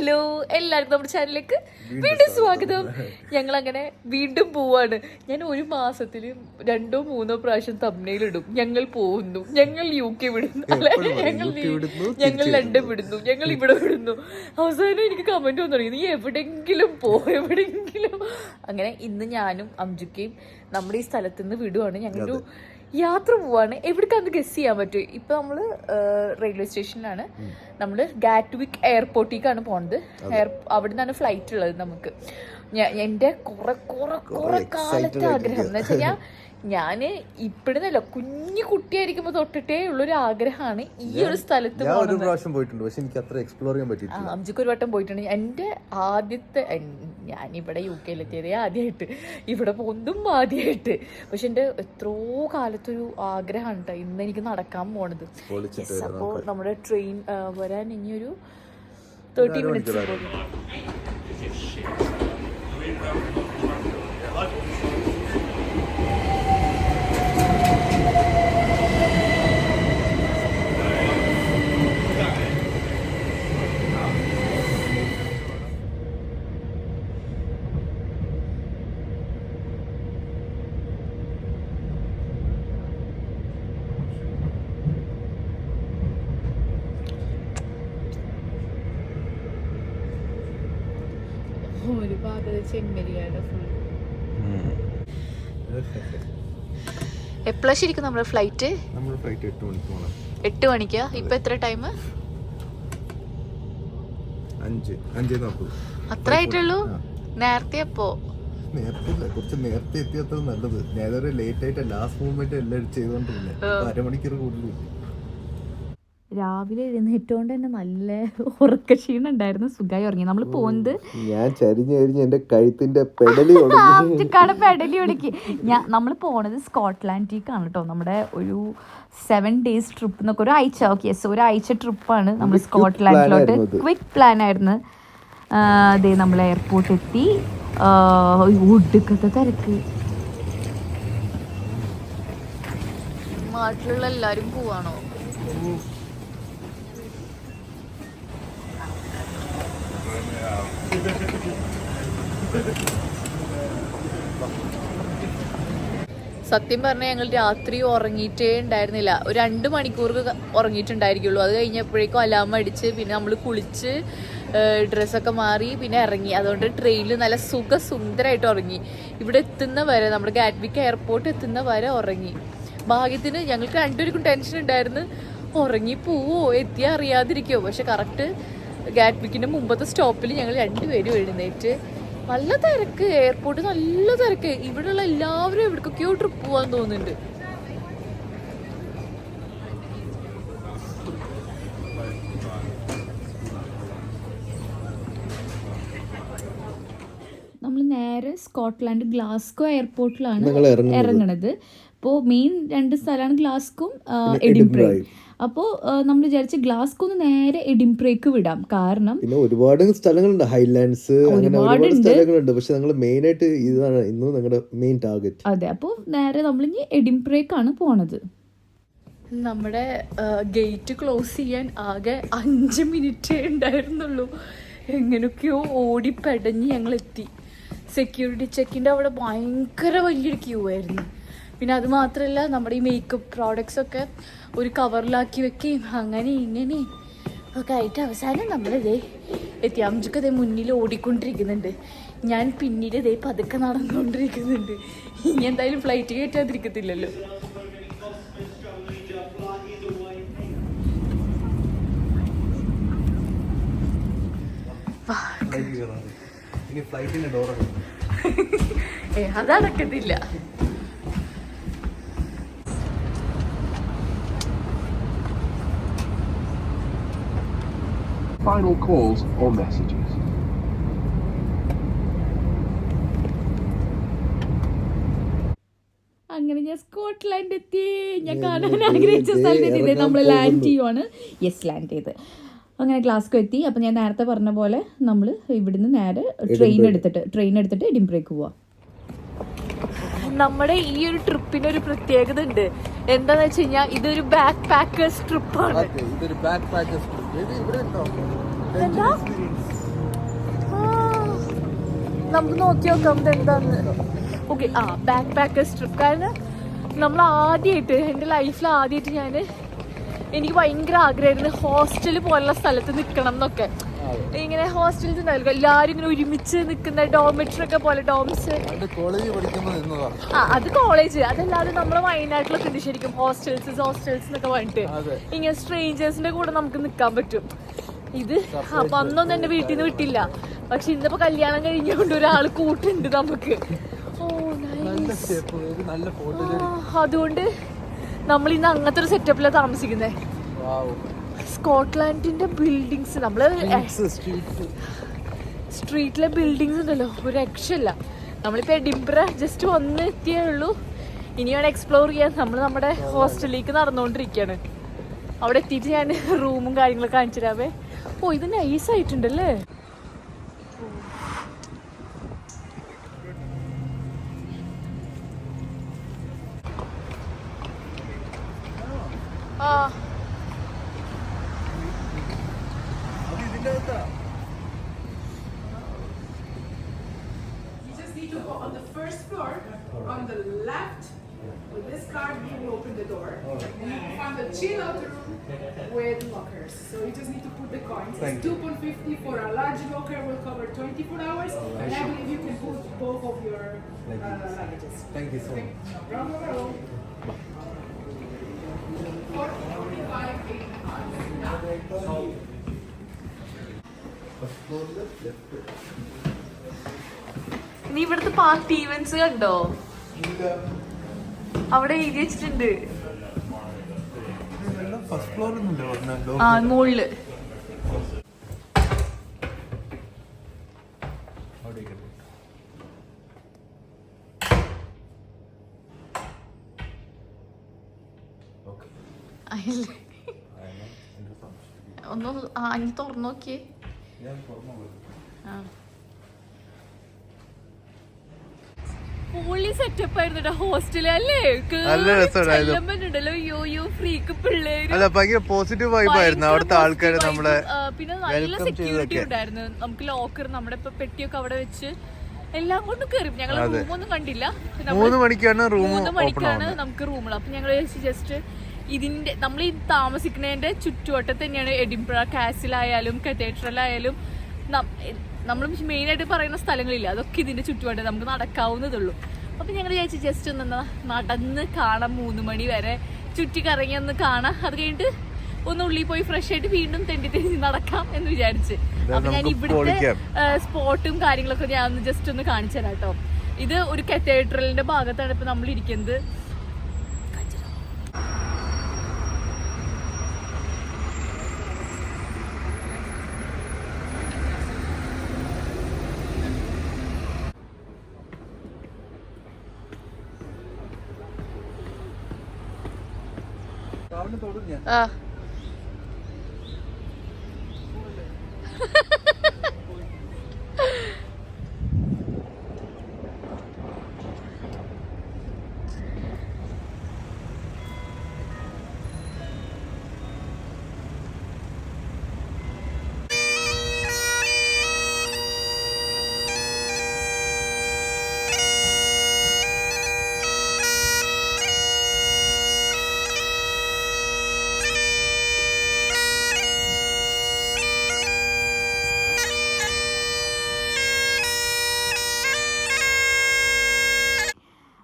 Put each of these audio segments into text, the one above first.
Hello എല്ലാവർക്കും നമ്മുടെ ചാനലിലേക്ക് വീണ്ടും സ്വാഗതം. ഞങ്ങൾ അങ്ങനെ വീണ്ടും പോവാണ്. ഞാൻ ഒരു മാസത്തിൽ രണ്ടോ മൂന്നോ പ്രാവശ്യം തമ്മിലിടും ഞങ്ങൾ പോകുന്നു. ഞങ്ങൾ യു കെ വിടുന്നു. അല്ലെ? ഞങ്ങൾ ഞങ്ങൾ ലണ്ടൻ വിടുന്നു. ഞങ്ങൾ ഇവിടെ വിടുന്നു. അവസാനം എനിക്ക് കമന്റ് വന്നു തുടങ്ങി നീ എവിടെങ്കിലും പോ എവിടെങ്കിലും. അങ്ങനെ ഇന്ന് ഞാനും അംജുക്കയും നമ്മുടെ ഈ സ്ഥലത്ത് നിന്ന് വിടുവാണ് ഞങ്ങളൊരു യാത്ര പോവാണ്. എവിടേക്കാന്ന് ഗസ് ചെയ്യാൻ പറ്റും ഇപ്പൊ നമ്മൾ റെയിൽവേ സ്റ്റേഷനിലാണ് നമ്മൾ ഗാറ്റ്വിക് എയർപോർട്ടിലേക്കാണ് പോണത്. എയർ അവിടെ നിന്നാണ് ഫ്ലൈറ്റ് ഉള്ളത് നമുക്ക്. എന്റെ കുറെ കുറെ കുറെ കാലത്തെ ആഗ്രഹം. എന്ന് വെച്ചാൽ ഞാൻ ഞാൻ ഇപ്പഴുന്നല്ല കുഞ്ഞു കുട്ടിയായിരിക്കുമ്പോ തൊട്ടിട്ടേ ഉള്ളൊരു ആഗ്രഹമാണ് ഈ ഒരു സ്ഥലത്ത് ഞാൻ ഒരു പ്രാവശ്യം പോയിട്ടുണ്ട് പക്ഷെ എനിക്ക് അത്ര എക്സ്പ്ലോർ ചെയ്യാൻ പറ്റിയിട്ടില്ല. അഞ്ചുക്ക് ഒരു വട്ടം പോയിട്ടുണ്ട്. എന്റെ ആദ്യത്തെ ഞാൻ ഇവിടെ യു കെയിലെത്തിയതേ ആദ്യമായിട്ട് ഇവിടെ പോകുന്നതും ആദ്യമായിട്ട് പക്ഷെ എന്റെ എത്രയോ കാലത്തൊരു ആഗ്രഹമാണ് കേട്ടോ ഇന്ന് എനിക്ക് നടക്കാൻ പോണത്. അപ്പോൾ നമ്മുടെ ട്രെയിൻ വരാൻ ഇനിയൊരു തേർട്ടി മിനിറ്റ്സ് പോകും ഫുൾ എപ്പോഴാണ് ശരിക്കും നമ്മുടെ ഫ്ലൈറ്റ് എട്ട് മണിക്ക് പോകണം എട്ട് മണിക്കാ? ഇപ്പൊ എത്ര ടൈം അഞ്ച്. അഞ്ച് നാൽപ്പത് അത്ര ആയിട്ടുള്ളൂ? നേരത്തെ അപ്പോ? നേരത്തെ കുറച്ച് നേരത്തെ എത്തിയത്ര നല്ലത്. ഞാനൊരു ലേറ്റ് ആയിട്ട് ലാസ്റ്റ് മൂവ്മെന്റ് എല്ലാം ചെയ്തോണ്ടിരുന്നേ. അരമണിക്കൂർ കൂടുതൽ രാവിലെ എഴുന്നേറ്റോണ്ട് തന്നെ നല്ല ഉറക്കക്ഷീണം ഉണ്ടായിരുന്നു സുഖമായി ഉറങ്ങി നമ്മൾ പോകുന്നത് ഞാൻ ചരിഞ്ഞ് ചരിഞ്ഞ് എന്റെ കഴുത്തിന്റെ പെടലി കട പെടലി ഒടുക്കി ഞാൻ നമ്മൾ പോണത് സ്കോട്ട്ലാൻഡിലേക്കാണ് കേട്ടോ നമ്മുടെ ഒരു സെവൻ ഡേയ്സ് ട്രിപ്പ് എന്നൊക്കെ ഒരു ആഴ്ച. ഓക്കെ യെസ് ഒരാഴ്ച ട്രിപ്പാണ് നമ്മൾ സ്കോട്ട്ലാൻഡിലോട്ട് ക്വിക്ക് പ്ലാൻ ആയിരുന്നു. അതെ നമ്മൾ എയർപോർട്ട് എത്തി ഒടുക്കത്തെ തിരക്ക്. നാട്ടിലുള്ള എല്ലാരും പോവാണോ? സത്യം പറഞ്ഞാൽ ഞങ്ങൾ രാത്രി ഉറങ്ങിയിട്ടേ ഉണ്ടായിരുന്നില്ല. ഒരു രണ്ട് മണിക്കൂർ ഉറങ്ങിയിട്ടുണ്ടായിരിക്കുള്ളൂ. അത് കഴിഞ്ഞപ്പോഴേക്കും അലാം അടിച്ച് പിന്നെ നമ്മൾ കുളിച്ച് ഡ്രസ്സൊക്കെ മാറി പിന്നെ ഇറങ്ങി. അതുകൊണ്ട് ട്രെയിനിൽ നല്ല സുഖ സുന്ദരമായിട്ട് ഉറങ്ങി. ഇവിടെ എത്തുന്ന വരെ നമ്മുടെ ഗാറ്റ്വിക്ക് എയർപോർട്ട് എത്തുന്ന വരെ ഉറങ്ങി. ഭാഗ്യത്തിന് ഞങ്ങൾക്ക് രണ്ടുപേർക്കും ടെൻഷൻ ഉണ്ടായിരുന്നു. ഉറങ്ങി പോവോ എത്തിയാൽ അറിയാതിരിക്കുമോ പക്ഷെ കറക്റ്റ് ഗാറ്റ്വിക്കിന്റെ മുമ്പത്തെ സ്റ്റോപ്പിൽ ഞങ്ങൾ രണ്ടുപേരും എഴുന്നേറ്റ് നല്ല തിരക്ക് എയർപോർട്ട് നല്ല തിരക്ക് ഇവിടെയുള്ള എല്ലാവരും എവിടേക്കൊക്കെയോ ട്രിപ്പ് പോകാൻ തോന്നുന്നുണ്ട് നമ്മൾ നേരെ സ്കോട്ട്ലാൻഡ് ഗ്ലാസ്കോ എയർപോർട്ടിലാണ് ഇറങ്ങുന്നത്. ഇറങ്ങണത് അപ്പോൾ മെയിൻ രണ്ട് സ്ഥലമാണ് ഗ്ലാസ്കോ എഡിൻബ്രയും. അപ്പോൾ നമ്മൾ വിചാരിച്ച് ഗ്ലാസ്കോന്ന് നേരെ എഡിംബ്രേക്ക് വിടാം. കാരണം പിന്നെ ഒരുപാട് സ്ഥലങ്ങളുണ്ട്. ഹൈലാൻഡ്സ് അങ്ങനെ ഒരുപാട് സ്ഥലങ്ങളുണ്ട്. പക്ഷെ ഞങ്ങൾ മെയിൻ ആയിട്ട് ഇതാണ് ഇന്ന് ഞങ്ങളുടെ മെയിൻ ടാർഗറ്റ് അതെ അപ്പോൾ നേരെ നമ്മൾ ഇനി ആണ് പോണത്. നമ്മുടെ ഗേറ്റ് ക്ലോസ് ചെയ്യാൻ ആകെ അഞ്ച് മിനിറ്റ് ഉണ്ടായിരുന്നുള്ളൂ. എങ്ങനെയൊക്കെയോ ഓടിപ്പടഞ്ഞ് ഞങ്ങൾ എത്തി സെക്യൂരിറ്റി ചെക്കിന്റെ അവിടെ ഭയങ്കര വലിയൊരു ക്യൂ ആയിരുന്നു. പിന്നെ അത് മാത്രമല്ല നമ്മുടെ ഈ മേക്കപ്പ് പ്രോഡക്റ്റ്സ് ഒക്കെ ഒരു കവറിലാക്കി വെക്കുകയും അങ്ങനെ ഇങ്ങനെ. ഒക്കെ ആയിട്ട് അവസാനം നമ്മളിതേ എത്തി. അമ്മയ്ക്ക് അതേ മുന്നിൽ ഓടിക്കൊണ്ടിരിക്കുന്നുണ്ട്. ഞാൻ പിന്നീട് ഇതേ പതുക്കെ നടന്നുകൊണ്ടിരിക്കുന്നുണ്ട്. ഇനി എന്തായാലും ഫ്ലൈറ്റ് കയറ്റാതിരിക്കത്തില്ലല്ലോ. ഏ അതടക്കത്തില്ല. Final calls or messages. അങ്ങനെ ഞാൻ സ്കോട്ട്ലാൻഡ് എത്തി. ഞാൻ കാണാൻ ആഗ്രഹിച്ച സ്ഥലത്ത് ഇതേ നമ്മൾ ലാൻഡ് ചെയ്യുവാണ്. യെസ് ലാൻഡ് ചെയ്ത്. അങ്ങനെ ഗ്ലാസ്കോ എത്തി. അപ്പം ഞാൻ നേരത്തെ പറഞ്ഞ പോലെ നമ്മൾ ഇവിടുന്ന് നേരെ ട്രെയിൻ എടുത്തിട്ട് ട്രെയിൻ എടുത്തിട്ട് എഡിംബ്രേക്ക് പോവാം. നമ്മുടെ ഈ ഒരു ട്രിപ്പിന് ഒരു പ്രത്യേകത ഉണ്ട്. എന്താന്ന് വെച്ച് കഴിഞ്ഞാൽ ഇതൊരു ബാക്ക് പാക്കേഴ്സ് ട്രിപ്പാണ് നമുക്ക് നോക്കി നോക്കാം എന്താന്ന് ഓക്കെ ആ ബാക്ക് പാക്കേഴ്സ് ട്രിപ്പ് കാരണം നമ്മൾ ആദ്യമായിട്ട് എന്റെ ലൈഫിൽ ആദ്യമായിട്ട് ഞാൻ എനിക്ക് ഭയങ്കര ആഗ്രഹമായിരുന്നു ഹോസ്റ്റൽ പോലുള്ള സ്ഥലത്ത് നിൽക്കണം എന്നൊക്കെ. ഇങ്ങനെ ഹോസ്റ്റലിൽ ഉണ്ടാവില്ല എല്ലാരും ഇങ്ങനെ ഒരുമിച്ച് നിൽക്കുന്ന ഡോമിറ്ററി ഒക്കെ പോലെ ഡോംസ് ആ അത് കോളേജ് അതല്ലാതെ നമ്മുടെ വയനാട്ടിലൊക്കെ ഉണ്ട് ശരിക്കും. ഹോസ്റ്റൽസ് ഹോസ്റ്റൽസ് എന്നൊക്കെ പറഞ്ഞിട്ട്. ഇങ്ങനെ സ്ട്രേഞ്ചേഴ്സിന്റെ കൂടെ നമുക്ക് നിൽക്കാൻ പറ്റും. ഇത് അപ്പൊ അന്നൊന്നും എന്റെ വീട്ടിൽ നിന്ന് വിട്ടില്ല. പക്ഷെ ഇന്നിപ്പോ കല്യാണം കഴിഞ്ഞുകൊണ്ട് ഒരാൾ കൂട്ടുണ്ട് നമുക്ക്. ഓ അതുകൊണ്ട് നമ്മൾ ഇന്ന് അങ്ങനത്തെ ഒരു സെറ്റപ്പിലാണ് താമസിക്കുന്നത് സ്കോട്ട്ലാൻഡിന്റെ ബിൽഡിങ്സ് നമ്മൾ സ്ട്രീറ്റിലെ ബിൽഡിങ്സ് ഉണ്ടല്ലോ ഒരു രക്ഷയില്ല. നമ്മളിപ്പോ എഡിംബ്ര ജസ്റ്റ് വന്ന് എത്തിയേ ഉള്ളൂ. ഇനിയാണ് എക്സ്പ്ലോർ ചെയ്യാൻ. നമ്മൾ നമ്മുടെ ഹോസ്റ്റലിലേക്ക് നടന്നുകൊണ്ടിരിക്കുകയാണ് അവിടെ എത്തിയിട്ട് ഞാൻ റൂമും കാര്യങ്ങളൊക്കെ കാണിച്ചു തരാവേ. ഓ ഇത് നൈസ് ആയിട്ടുണ്ടല്ലേ? Uh. You just need to go on the first floor, on the left. With this card, you will open the door. And you will find the chill out room with lockers. So you just need to put the coins. It's 2.50 for a large locker will cover 24 hours. And I believe you can put both of your uh, luggages. Thank you so much. No problem at all. 45, 85. നീ ഇവിടുത്തെ party events കണ്ടോ? അവിടെ എഴുതി വെച്ചിട്ടുണ്ട്. ആ മുകളിൽ അയല്ലേ ഒന്ന് ഇനി തുറന്നു നോക്കിയേ. പൊളി സെറ്റപ്പ് ആയിരുന്നു ഹോസ്റ്റൽ അല്ലേ. ഉണ്ടല്ലോ യോ യോ ഫ്രീക്ക് പിള്ളേര്. അല്ല ഭയങ്കര പോസിറ്റീവ് വൈബ് ആയിരുന്നു. അവിടുത്തെ ആൾക്കാര് നമ്മളെ പിന്നെ നല്ല സെക്യൂരിറ്റി ഉണ്ടായിരുന്നു. നമുക്ക് ലോക്കർ നമ്മുടെ ഇപ്പൊ പെട്ടിയൊക്കെ അവിടെ വെച്ച് എല്ലാം കൊണ്ടും കയറി ഞങ്ങൾ റൂമൊന്നും കണ്ടില്ല. മൂന്ന് മണിക്കാണ് റൂം മൂന്ന് മണിക്കാണ് നമുക്ക് റൂമുകൾ അപ്പൊ ഞങ്ങൾ ജസ്റ്റ് ഇതിന്റെ നമ്മൾ ഈ താമസിക്കുന്നതിന്റെ ചുറ്റുവട്ടത്ത് തന്നെയാണ് എഡിംബ്ര കാസിലായാലും കത്തീഡ്രലായാലും നമ്മൾ മെയിൻ ആയിട്ട് പറയുന്ന സ്ഥലങ്ങളില്ല. അതൊക്കെ ഇതിന്റെ ചുറ്റുവട്ടം നമുക്ക് നടക്കാവുന്നതുള്ളൂ അപ്പൊ ഞങ്ങൾ വിചാരിച്ചു ജസ്റ്റ് ഒന്ന് നടന്ന് കാണാം മൂന്ന് മണി വരെ. ചുറ്റി കറങ്ങി ഒന്ന് കാണാം. അത് കഴിഞ്ഞിട്ട് ഒന്ന് ഉള്ളിൽ പോയി ഫ്രഷ് ആയിട്ട് വീണ്ടും തെണ്ടി തെണ്ടി നടക്കാം എന്ന് വിചാരിച്ച്. അപ്പൊ ഞാൻ ഇവിടുത്തെ. സ്പോട്ടും കാര്യങ്ങളൊക്കെ ഞാൻ ഒന്ന് ജസ്റ്റ് ഒന്ന് കാണിച്ചു തരാം കേട്ടോ. ഇത് ഒരു കത്തീഡ്രലിന്റെ ഭാഗത്താണ് ഇപ്പൊ നമ്മൾ ഇരിക്കുന്നത് ആ.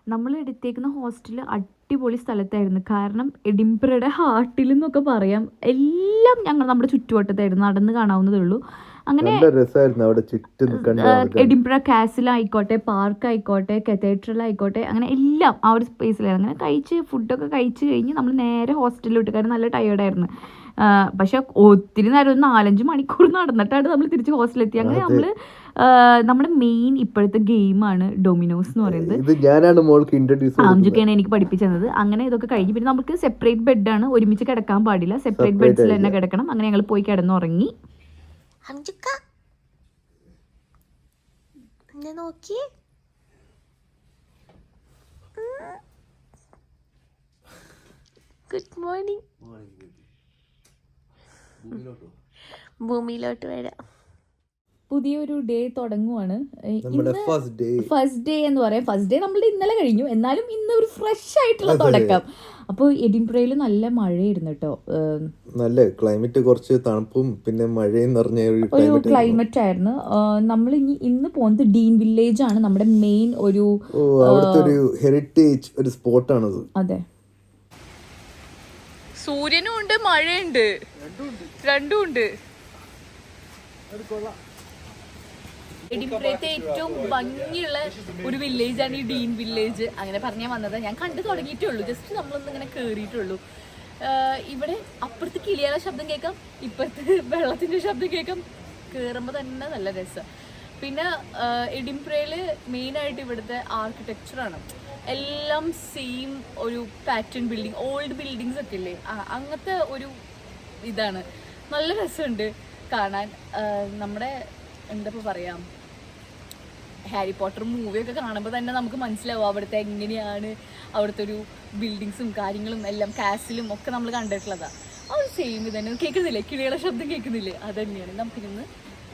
നമ്മൾ എടുത്തേക്കുന്ന ഹോസ്റ്റൽ അടിപൊളി സ്ഥലത്തായിരുന്നു. കാരണം എഡിംബ്രയുടെ ഹാർട്ടിൽ എന്നൊക്കെ പറയാം എല്ലാം ഞങ്ങൾ നമ്മുടെ ചുറ്റുവട്ടത്തായിരുന്നു നടന്ന് കാണാവുന്നതേ ഉള്ളൂ. അങ്ങനെ എഡിംബ്ര കാസിൽ ആയിക്കോട്ടെ പാർക്ക് ആയിക്കോട്ടെ കത്തീഡ്രൽ ആയിക്കോട്ടെ അങ്ങനെ എല്ലാം ആ ഒരു സ്പേസിലായിരുന്നു അങ്ങനെ കഴിച്ച് ഫുഡൊക്കെ കഴിച്ച് കഴിഞ്ഞ് നമ്മൾ നേരെ ഹോസ്റ്റലിൽ വിട്ടു കാരണം നല്ല ടയേർഡായിരുന്നു പക്ഷെ ഒത്തിരി നേരം ഒരു നാലഞ്ച് മണിക്കൂർ നടന്നിട്ടാണ് നമ്മൾ തിരിച്ച് ഹോസ്റ്റലിലെത്തി അങ്ങനെ നമ്മൾ നമ്മുടെ മെയിൻ ഇപ്പോഴത്തെ ഗെയിമാണ് ഡൊമിനോസ് എന്ന് പറയുന്നത്. ഇത് ഞാനാണ് മോൾക്ക് ഇൻട്രൊഡ്യൂസ് ആംജുക്കാണ് എനിക്ക് പഠിപ്പിച്ചത് അങ്ങനെ ഇതൊക്കെ കഴിഞ്ഞ് പിന്നെ നമുക്ക് സെപ്പറേറ്റ് ബെഡാണ് ഒരുമിച്ച് കിടക്കാൻ പാടില്ല. സെപ്പറേറ്റ് ബെഡ്സിൽ തന്നെ കിടക്കണം. അങ്ങനെ ഞങ്ങൾ പോയി കിടന്നുറങ്ങി. നോക്കി ഗുഡ് മോർണിംഗ് ഭൂമിയിലോട്ട് വരാം. പുതിയൊരു ഡേ തുടങ്ങുവാണ്. ഫസ്റ്റ് ഡേ എന്ന് പറയാം. ഫസ്റ്റ് ഡേ നമ്മളുടെ ഇന്നലെ കഴിഞ്ഞു. എന്നാലും ഇന്ന് ഒരു ഫ്രഷ് ആയിട്ടുള്ള തുടക്കം. അപ്പോൾ എഡിംപ്രയിൽ നല്ല മഴയായിരുന്നു കേട്ടോ. നല്ല ക്ലൈമറ്റ് കുറച്ച് തണുപ്പും പിന്നെ മഴയും നിറഞ്ഞ ഒരു ക്ലൈമറ്റ് ആയിരുന്നു. നമ്മൾ ഇനി ഇന്ന് പോകുന്നത് ഡീൻ വില്ലേജ് ആണ്. നമ്മുടെ മെയിൻ ഒരു ഒരു ഹെറിറ്റേജ് ഒരു സ്പോട്ടാണത് അതെ. സൂര്യനും ഉണ്ട് മഴയുണ്ട്. രണ്ടും ഉണ്ട്. എഡിംപ്രയത്തെ ഏറ്റവും ഭംഗിയുള്ള ഒരു വില്ലേജ് ആണ് ഈ ഡീൻ വില്ലേജ് അങ്ങനെ പറഞ്ഞാൽ വന്നത്. ഞാൻ കണ്ടു തുടങ്ങിയിട്ടേ ഉള്ളൂ ജസ്റ്റ് നമ്മളൊന്നും ഇങ്ങനെ കേറിയിട്ടുള്ളൂ. ആഹ് ഇവിടെ അപ്പുറത്ത് കിളിയാല ശബ്ദം കേൾക്കാം. ഇപ്പുറത്ത് വെള്ളത്തിന്റെ ശബ്ദം കേൾക്കാം. കേറുമ്പോൾ തന്നെ നല്ല രസം. പിന്നെ ആഹ് എഡിംപ്രയിൽ മെയിനായിട്ട് ഇവിടുത്തെ ആർക്കിടെക്ചറാണ് എല്ലാം സെയിം ഒരു പാറ്റേൺ ബിൽഡിംഗ് ഓൾഡ് ബിൽഡിങ്സ് ഒക്കെ ഇല്ലേ? അങ്ങനത്തെ ഒരു ഇതാണ്. നല്ല രസമുണ്ട് കാണാൻ. നമ്മുടെ എന്താ പറയാം? ഹാരി പോട്ടർ മൂവിയൊക്കെ കാണുമ്പോൾ തന്നെ നമുക്ക് മനസ്സിലാവും അവിടുത്തെ എങ്ങനെയാണ് അവിടുത്തെ ഒരു ബിൽഡിങ്സും കാര്യങ്ങളും എല്ലാം കാസിലും ഒക്കെ നമ്മൾ കണ്ടിട്ടുള്ളതാണ് ആ സെയിം തന്നെ കേൾക്കുന്നില്ലേ കിളിയുടെ ശബ്ദം കേൾക്കുന്നില്ലേ അത് തന്നെയാണ് നമുക്കിരുന്ന്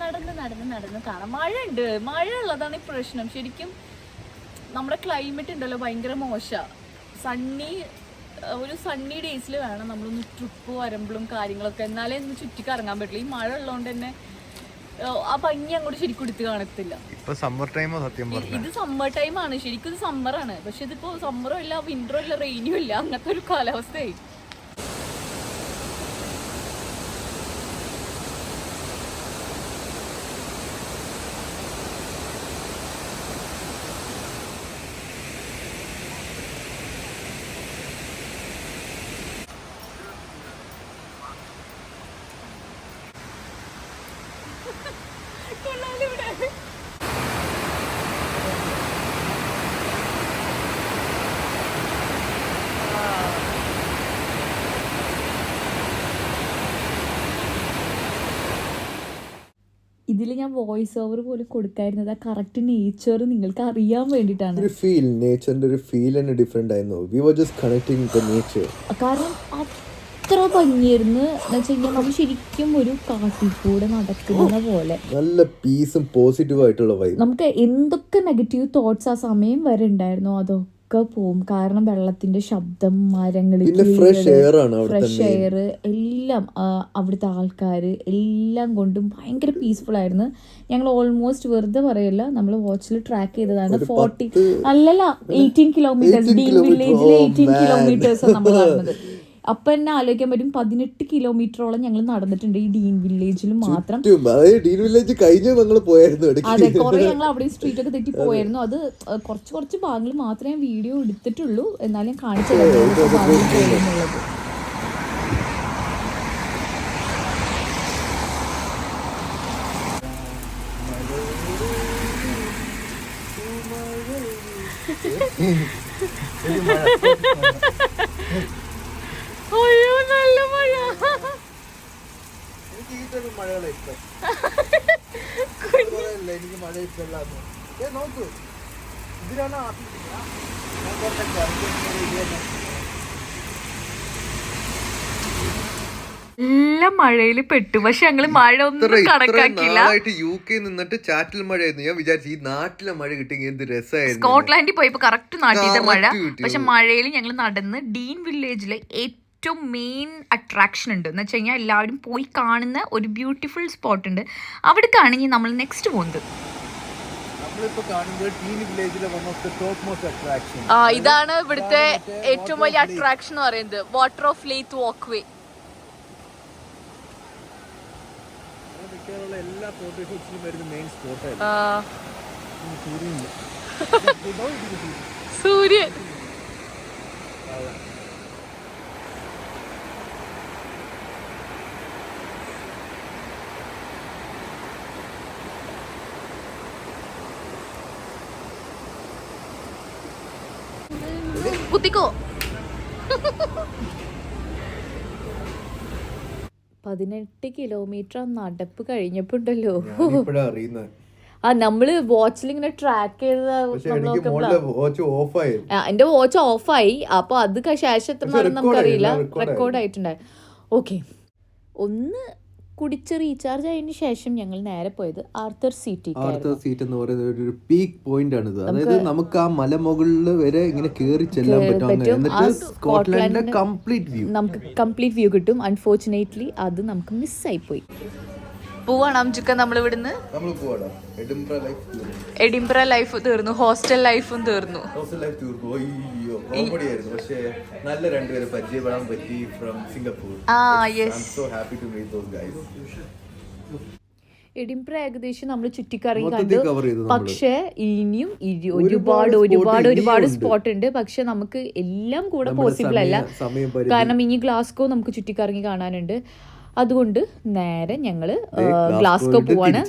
നടന്ന് നടന്ന് നടന്ന് കാണാം. മഴ ഉണ്ട് മഴ ഉള്ളതാണ് ഈ പ്രശ്നം. ശരിക്കും നമ്മുടെ ക്ലൈമറ്റ് ഉണ്ടല്ലോ ഭയങ്കര മോശമാണ് സണ്ണി ഒരു സണ്ണി ഡേയ്സിൽ വേണം നമ്മളൊന്ന് ട്രിപ്പ് വരുമ്പോഴും കാര്യങ്ങളൊക്കെ. എന്നാലേ ഒന്ന് ചുറ്റിക്കറങ്ങാൻ പറ്റുള്ളൂ. ഈ മഴ ഉള്ളതുകൊണ്ട് തന്നെ ആ ഭംഗി അങ്ങോട്ട് ശരിക്കും എടുത്ത് കാണത്തില്ല. ഇപ്പൊ സമ്മർ ടൈമോ സത്യം ഇത് സമ്മർ ടൈം ആണ്. ശരിക്കും ഇത് സമ്മറാണ് പക്ഷെ ഇതിപ്പോ സമ്മറും ഇല്ല വിന്ററും ഇല്ല റെയിനും ഇല്ല. അങ്ങനത്തെ ഒരു കാലാവസ്ഥയായി. ഇതിൽ ഞാൻ വോയിസ് ഓവർ പോലും കൊടുക്കായിരുന്നത് ആ കറക്റ്റ് നേച്ചർ നിങ്ങൾക്ക് അറിയാൻ വേണ്ടിയിട്ടാണ്. ഒരു ഫീൽ നേച്ചറിന്റെ ഒരു ഫീൽ തന്നെ ഡിഫറെന്റ് ആയിരുന്നു. We were just connecting the nature കാരണം അത്ര ഭംഗിയായിരുന്നു. എന്ന് വെച്ച് കഴിഞ്ഞാൽ നമ്മൾ ശരിക്കും ഒരു കാട്ടിൽ കൂടെ നടക്കുന്ന പോലെ. നല്ല പീസും പോസിറ്റീവ് ആയിട്ടുള്ള വൈബ് നമുക്ക് എന്തൊക്കെ നെഗറ്റീവ് തോട്ട്സ് ആ സമയം വരെ ഉണ്ടായിരുന്നോ അതൊക്കെ പോവും. കാരണം വെള്ളത്തിന്റെ ശബ്ദം മരങ്ങൾ ഫ്രഷ് എയർ എല്ലാം അവിടുത്തെ ആൾക്കാർ എല്ലാം കൊണ്ടും ഭയങ്കര പീസ്ഫുൾ ആയിരുന്നു. ഞങ്ങൾ ഓൾമോസ്റ്റ് വെറുതെ പറയല്ല നമ്മൾ വാച്ചിൽ ട്രാക്ക് ചെയ്തതാണ്. ഫോർട്ടി അല്ലല്ല എയ്റ്റീൻ കിലോമീറ്റേഴ്സ് 18 വില്ലേജിലെ. വില്ലേജിൽ എയ്റ്റീൻ. കിലോമീറ്റേഴ്സ് നമ്മൾ അപ്പൊ എന്നെ ആലോചിക്കാൻ പറ്റും പതിനെട്ട് കിലോമീറ്ററോളം ഞങ്ങൾ നടന്നിട്ടുണ്ട് ഈ ഡീൻ വില്ലേജിൽ മാത്രം. ഡീൻ വില്ലേജ് കഴിഞ്ഞ ഞങ്ങൾ പോയായിരുന്നു അതെ കുറേ ഞങ്ങൾ അവിടെ സ്ട്രീറ്റ് ഒക്കെ തെറ്റി പോയായിരുന്നു. അത് കുറച്ച് കുറച്ച് ഭാഗങ്ങൾ മാത്രമേ ഞാൻ വീഡിയോ എടുത്തിട്ടുള്ളൂ. എന്നാലും കാണിച്ചു ha ha ഭാഗങ്ങൾ പോയെന്നുള്ളത് അയ്യോ നല്ല മഴ എനിക്ക് ഈ മഴകളെ ഇഷ്ടം. എനിക്ക് മഴ ഇഷ്ടമല്ലാന്ന് ഏ നോക്കൂ. ഇതിലാണ് നല്ല മഴയിൽ പെട്ടു. പക്ഷെ ഞങ്ങൾ മഴ ഒന്നും കണക്കാക്കില്ല നാളായിട്ട് യു കെ നിന്നിട്ട് ചാറ്റിൽ മഴയായിരുന്നു. ഞാൻ വിചാരിച്ചു ഈ നാട്ടിലെ മഴ കിട്ടിയെങ്കിൽ എന്ത് രസമായിരുന്നു സ്കോട്ട്ലാൻഡിൽ പോയപ്പോ കറക്റ്റ് നാട്ടിലത്തെ മഴ. Correct കിട്ടി. പക്ഷെ മഴയിൽ ഞങ്ങൾ നടന്ന് ഡീൻ വില്ലേജിലെ ഏറ്റവും മെയിൻ അട്രാക്ഷൻ ഉണ്ട്. എന്ന് വെച്ച് കഴിഞ്ഞാൽ എല്ലാവരും പോയി കാണുന്ന ഒരു ബ്യൂട്ടിഫുൾ സ്പോട്ട് ഉണ്ട്. അവിടേക്കാണ് ഇനി നമ്മൾ നെക്സ്റ്റ് പോകുന്നത്. നമ്മളിപ്പോ കാണുന്നത് ടീൻ വില്ലേജിലെ one of the top most attraction ആ ഇതാണ് ഇവിടുത്തെ ഏറ്റവും വലിയ അട്രാക്ഷൻ എന്ന് പറയുന്നത്. വാട്ടർ ഓഫ് ലേത്ത് വാക്ക് വേ എല്ലാ വരുന്ന മെയിൻ സൂര്യൻ. പതിനെട്ട് കിലോമീറ്റർ നടപ്പ് കഴിഞ്ഞപ്പോണ്ടല്ലോ അറിയുന്നത് ആ നമ്മൾ വാച്ചിൽ ഇങ്ങനെ ട്രാക്ക് ചെയ്ത എന്റെ വാച്ച് ഓഫായി അപ്പൊ അത് ശേഷം എത്ര പക്ഷെ നമുക്കറിയില്ല. റെക്കോർഡ് ആയിട്ടുണ്ടായി. ഓക്കെ ഒന്ന് കുടിച്ച് റീചാർജ് ആയതിനു ശേഷം ഞങ്ങൾ നേരെ പോയത് ആർത്തർ സിറ്റി ആർത്തർ സീറ്റ് എന്ന് പറയുന്നത് ഒരു പീക്ക് പോയിന്റ് ആണ് അതായത് നമുക്ക് ആ മലമുകളിൽ വരെ ഇങ്ങനെ കേറി ചെല്ലാൻ പറ്റും. സ്കോട്ട്ലാൻഡിന്റെ കംപ്ലീറ്റ് വ്യൂ നമുക്ക് കംപ്ലീറ്റ് വ്യൂ കിട്ടും. അൺഫോർച്ചുനേറ്റ്ലി അത് നമുക്ക് മിസ്സായി പോയി. പോവാണ്. അംജുക്ക നമ്മൾ ഇവിടുന്ന് എഡിംബ്ര ലൈഫ് തീർന്നു. ഹോസ്റ്റൽ ലൈഫും തീർന്നു. ഹോസ്റ്റൽ ലൈഫ് ടൂർ പോയി കോമഡി ആയിരുന്നു പക്ഷേ നല്ല രണ്ടുപേരെ പരിചയപ്പെടാൻ പറ്റി ഫ്രം സിംഗപ്പൂർ ആ I yes am so happy to meet those guys Edinburgh ഏകദേശം നമ്മൾ ചുറ്റിക്കറങ്ങി കണ്ടു. പക്ഷെ ഇനിയും ഒരുപാട് ഒരുപാട് ഒരുപാട്. സ്പോട്ട് ഉണ്ട്. പക്ഷെ നമുക്ക് എല്ലാം കൂടെ പോസിബിൾ അല്ല. കാരണം ഇനി ഗ്ലാസ്കോ നമുക്ക് ചുറ്റിക്കറങ്ങി കാണാനുണ്ട്. അതുകൊണ്ട് നേരെ ഞങ്ങൾ ഗ്ലാസ്കോ പോവാണ്.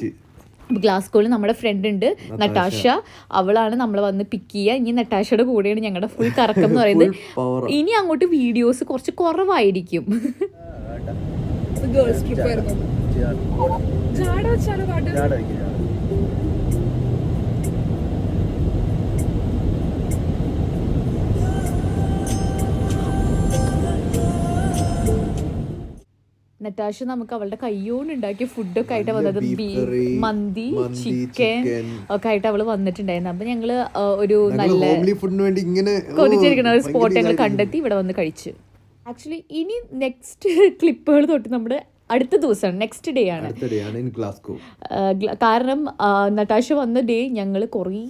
ഗ്ലാസ്കോയിൽ നമ്മുടെ ഫ്രണ്ട് ഉണ്ട് നട്ടാഷ. അവളാണ് നമ്മൾ വന്ന് പിക്ക് ചെയ്യുക. ഇനി നട്ടാഷയുടെ കൂടെയാണ് ഞങ്ങളുടെ ഫുൾ കറക്കം എന്ന് പറയുന്നത്. ഇനി അങ്ങോട്ട് വീഡിയോസ് കുറച്ച് കുറവായിരിക്കും. ഗേൾസ് നട്ടാഷ നമുക്ക് അവളുടെ കയ്യോണ്ട് ഉണ്ടാക്കിയ ഫുഡൊക്കെ ആയിട്ട് വന്നത് മന്തി ചിക്കൻ ഒക്കെ ആയിട്ട് അവൾ വന്നിട്ടുണ്ടായിരുന്നു. അപ്പൊ ഞങ്ങൾ ഒരു നല്ല ഫുഡിന് വേണ്ടി ഇങ്ങനെ കൊതിച്ചിരിക്കുന്ന ഒരു സ്പോട്ട് ഞങ്ങൾ. കണ്ടെത്തി ഇവിടെ വന്ന് കഴിച്ചു. ആക്ച്വലി ഇനി നെക്സ്റ്റ് ക്ലിപ്പുകൾ തൊട്ട് നമ്മുടെ അടുത്ത ദിവസമാണ് നെക്സ്റ്റ് ഡേ ആണ്. കാരണം നട്ടാശ വന്ന ഡേ ഞങ്ങൾ കുറേ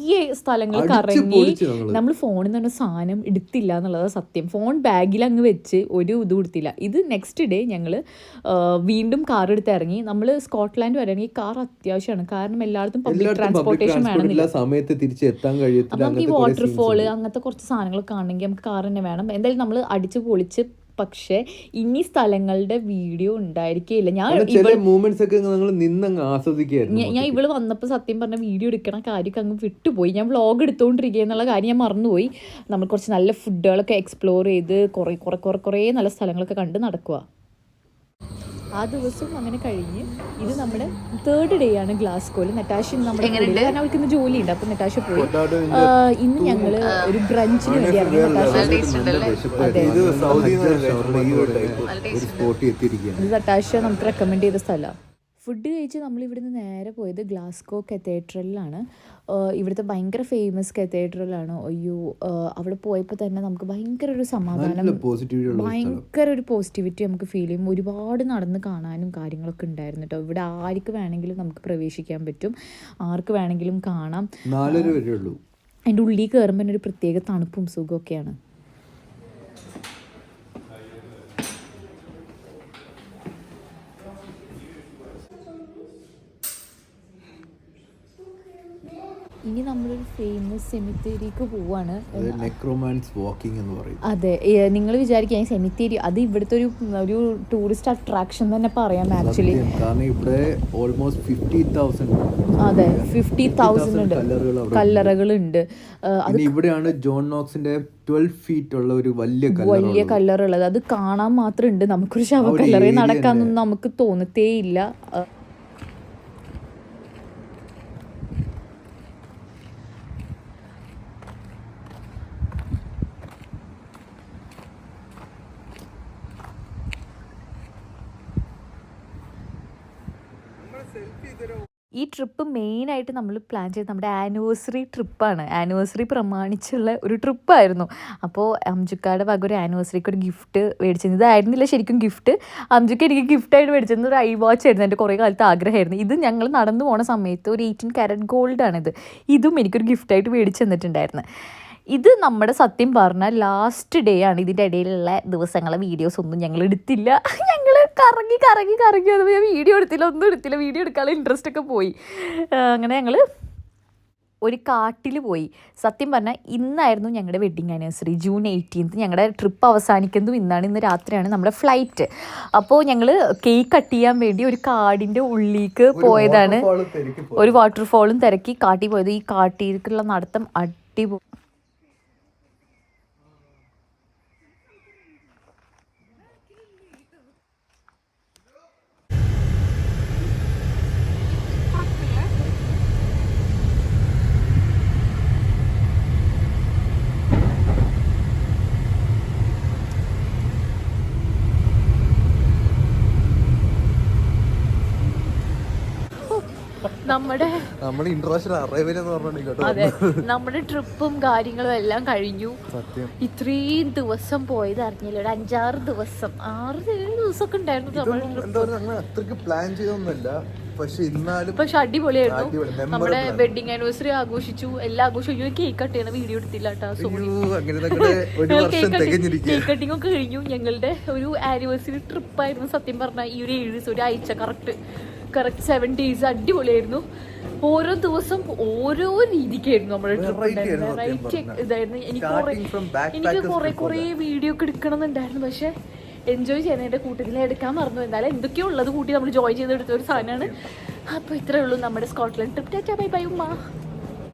സ്ഥലങ്ങൾ കറങ്ങി നമ്മൾ ഫോണിൽ നിന്ന് സാധനം എടുത്തില്ല എന്നുള്ളത് സത്യം. ഫോൺ ബാഗിൽ അങ്ങ് വെച്ച് ഒരു ഇതും എടുത്തില്ല. ഇത് നെക്സ്റ്റ് ഡേ ഞങ്ങൾ വീണ്ടും കാർ എടുത്ത് ഇറങ്ങി. നമ്മൾ സ്കോട്ട്ലാൻഡ് വരാണെങ്കിൽ കാർ അത്യാവശ്യമാണ്. കാരണം എല്ലായിടത്തും പബ്ലിക് ട്രാൻസ്പോർട്ടേഷൻ ട്രാൻസ്പോർട്ട് വേണമെന്നില്ല സമയത്ത് തിരിച്ച് എത്താൻ കഴിയത്തില്ല നമുക്ക് ഈ വാട്ടർഫോൾ അങ്ങനത്തെ കുറച്ച് സാധനങ്ങളൊക്കെ കാണണമെങ്കിൽ നമുക്ക് കാർ തന്നെ വേണം. എന്തായാലും നമ്മൾ അടിച്ച് പൊളിച്ച് പക്ഷേ ഇനി സ്ഥലങ്ങളുടെ വീഡിയോ ഉണ്ടായിരിക്കില്ല ഞാൻ മൂമെന്റ്സ് ഒക്കെ നിങ്ങൾ നിന്നങ്ങ് ഞാൻ ഇവൾ വന്നപ്പോൾ സത്യം പറഞ്ഞ വീഡിയോ എടുക്കണ കാര്യമൊക്കെ അങ്ങ് വിട്ടുപോയി. ഞാൻ വ്ളോഗ് എടുത്തുകൊണ്ടിരിക്കുക എന്നുള്ള കാര്യം ഞാൻ മറന്നുപോയി. നമ്മൾ കുറച്ച് നല്ല ഫുഡുകളൊക്കെ എക്സ്പ്ലോർ ചെയ്ത് കുറേ കുറേ കുറേ കുറേ നല്ല സ്ഥലങ്ങളൊക്കെ കണ്ട് നടക്കുക ആ ദിവസം അങ്ങനെ കഴിഞ്ഞ് ഇത് നമ്മുടെ തേർഡ് ഡേ ആണ് ഗ്ലാസ് കോൽ ഇന്ന് നമ്മുടെ. കാരണം അവൾക്ക് ഇന്ന് ജോലി ഉണ്ട് അപ്പൊ നട്ടാഷ പോയി. ഇന്ന് ഞങ്ങൾ ഒരു ബ്രഞ്ചിന് വേണ്ടിയാണ് നട്ടാഷ നമുക്ക് റെക്കമെൻഡ് ചെയ്ത സ്ഥലമാണ് ഫുഡ് കഴിച്ച് നമ്മൾ ഇവിടുന്ന് നേരെ പോയത് ഗ്ലാസ്കോ കത്തീഡ്രലിലാണ് ഇവിടുത്തെ ഭയങ്കര ഫേമസ് കത്തീഡ്രലാണ് അയ്യോ അവിടെ പോയപ്പോൾ തന്നെ നമുക്ക് ഭയങ്കര ഒരു സമാധാനം ഭയങ്കര ഒരു പോസിറ്റിവിറ്റി നമുക്ക് ഫീൽ ചെയ്യും. ഒരുപാട് നടന്ന് കാണാനും കാര്യങ്ങളൊക്കെ ഉണ്ടായിരുന്നു കേട്ടോ ഇവിടെ ആർക്ക് വേണമെങ്കിലും നമുക്ക് പ്രവേശിക്കാൻ പറ്റും. ആർക്ക് വേണമെങ്കിലും കാണാം. അതിന്റെ ഉള്ളിൽ കയറുമ്പോൾ ഒരു പ്രത്യേക തണുപ്പും സുഖമൊക്കെയാണ്. ഇനി നമ്മളൊരു ഫേമസ് സെമിത്തേരിക്ക് പോവാണ്. അത് നെക്രോമാൻസ് വാക്കിംഗ് എന്ന് പറയും. അതെ നിങ്ങൾ വിചാരിക്കുക സെമിത്തേരി അത് ഇവിടുത്തെ ഒരു ഒരു ടൂറിസ്റ്റ് അട്രാക്ഷൻ തന്നെ പറയാം ആക്ച്വലി കാരണം ഇവിടെ ഓൾമോസ്റ്റ് ഫിഫ്റ്റി തൗസൻഡ് അതെ ഫിഫ്റ്റി തൗസൻഡ് ഉണ്ട്. കല്ലറകളുണ്ട്. അത് ഇവിടെയാണ് ജോൺ നോക്സിന്റെ ട്വൽവ് ഫീറ്റ് ഉള്ള ഒരു വലിയ വലിയ കല്ലറ കല്ലറുള്ളത്. അത് കാണാൻ മാത്രം ഉണ്ട്. നമുക്കൊരു ശവക്കല്ലറേ നടക്കാന്നൊന്നും നമുക്ക് തോന്നത്തേ ഈ ട്രിപ്പ് മെയിനായിട്ട് നമ്മൾ പ്ലാൻ ചെയ്ത് നമ്മുടെ ആനിവേഴ്സറി ട്രിപ്പാണ് ആനിവേഴ്സറി പ്രമാണിച്ചുള്ള ഒരു ട്രിപ്പായിരുന്നു അപ്പോൾ അംജുക്കാടെ വക ഒരു ആനിവേഴ്സറിക്ക് ഒരു ഗിഫ്റ്റ് മേടിച്ചത് ഇതായിരുന്നില്ല ശരിക്കും ഗിഫ്റ്റ് അംജുക്ക് എനിക്ക് ഗിഫ്റ്റായിട്ട് മേടിച്ചത് ഒരു ഐ വാച്ച് ആയിരുന്നു. എന്റെ കുറേ കാലത്ത് ആഗ്രഹമായിരുന്നു. ഇത് ഞങ്ങൾ നടന്നു പോണ സമയത്ത് ഒരു എയ്റ്റീൻ ക്യാരറ്റ് ഗോൾഡാണിത് ഇതും എനിക്കൊരു ഗിഫ്റ്റായിട്ട് മേടിച്ച് തന്നിട്ടുണ്ടായിരുന്നു. ഇത് നമ്മുടെ സത്യം പറഞ്ഞാൽ ലാസ്റ്റ് ഡേ ആണ്. ഇതിന്റെ ഇടയിലുള്ള ദിവസങ്ങളെ വീഡിയോസ് ഒന്നും ഞങ്ങൾ എടുത്തില്ല. ഞങ്ങൾ കറങ്ങി കറങ്ങി കറങ്ങി അത് ഞാൻ വീഡിയോ എടുത്തില്ല ഒന്നും എടുത്തില്ല. വീഡിയോ എടുക്കാനുള്ള ഇൻട്രസ്റ്റ് ഒക്കെ പോയി. അങ്ങനെ ഞങ്ങൾ ഒരു കാട്ടിൽ പോയി. സത്യം പറഞ്ഞാൽ ഇന്നായിരുന്നു ഞങ്ങളുടെ വെഡ്ഡിങ് ആനിവേഴ്സറി ജൂൺ എയ്റ്റീൻത്ത് ഞങ്ങളുടെ ട്രിപ്പ് അവസാനിക്കുന്നതും ഇന്നാണ്. ഇന്ന് രാത്രിയാണ് നമ്മുടെ ഫ്ലൈറ്റ് അപ്പോൾ ഞങ്ങൾ കേക്ക് കട്ട് ചെയ്യാൻ വേണ്ടി ഒരു കാടിന്റെ ഉള്ളിലേക്ക് പോയതാണ്. ഒരു വാട്ടർഫോളും തിരക്കി കാട്ടിൽ പോയത്. ഈ കാട്ടിലേക്കുള്ള നടത്തം അടിപൊളി നമ്മുടെ നമ്മൾ ഇന്റർനാഷണൽ അറൈവൽ എന്ന് പറഞ്ഞോണ്ട് അതെ നമ്മുടെ ട്രിപ്പും കാര്യങ്ങളും എല്ലാം കഴിഞ്ഞു. സത്യം. ഇത്രയും ദിവസം പോയത് അറിഞ്ഞില്ല. ഒരു അഞ്ചാറ് ദിവസം ആറ് ഏഴ് ദിവസമൊക്കെ ഉണ്ടായിരുന്നു നമ്മുടെ അത്രയ്ക്ക് പ്ലാൻ ചെയ്തൊന്നുമല്ല. പക്ഷെ ഇന്നാലും പക്ഷെ അടിപൊളിയായിരുന്നു. നമ്മുടെ. വെഡിങ് ആനിവേഴ്സറി ആഘോഷിച്ചു. എല്ലാം ആഘോഷിച്ചു കേക്ക് കട്ട് ചെയ്യണ വീഡിയോ എടുത്തില്ല കേക്ക് കട്ടിംഗ് ഒക്കെ കഴിഞ്ഞു. ഞങ്ങളുടെ ഒരു ആനിവേഴ്സറി ട്രിപ്പായിരുന്നു സത്യം പറഞ്ഞ. ഈ ഒരു ഏഴ് ദിവസം ഒരു ആഴ്ച കറക്റ്റ് കറക്റ്റ് സെവൻ ഡേയ്സ് അടിപൊളിയായിരുന്നു. ഓരോ ദിവസം ഓരോ രീതിക്കായിരുന്നു നമ്മുടെ ട്രിപ്പ്. ഇതായിരുന്നു. എനിക്ക് കുറെ എനിക്ക് കുറെ കുറെ വീഡിയോ ഒക്കെ എടുക്കണം എന്നുണ്ടായിരുന്നു പക്ഷെ എൻജോയ് ചെയ്യാൻ എന്റെ കൂട്ടത്തിൽ എടുക്കാൻ മറന്നു. എന്നാലും എന്തൊക്കെയോ ഉള്ളത് കൂട്ടി നമ്മൾ ജോയിൻ ചെയ്തെടുത്ത ഒരു സാധനമാണ്. അപ്പോൾ ഇത്രേ ഉള്ളൂ നമ്മുടെ സ്കോട്ട്ലൻഡ് ട്രിപ്പ് ബൈ ബൈ ഉമ്മ.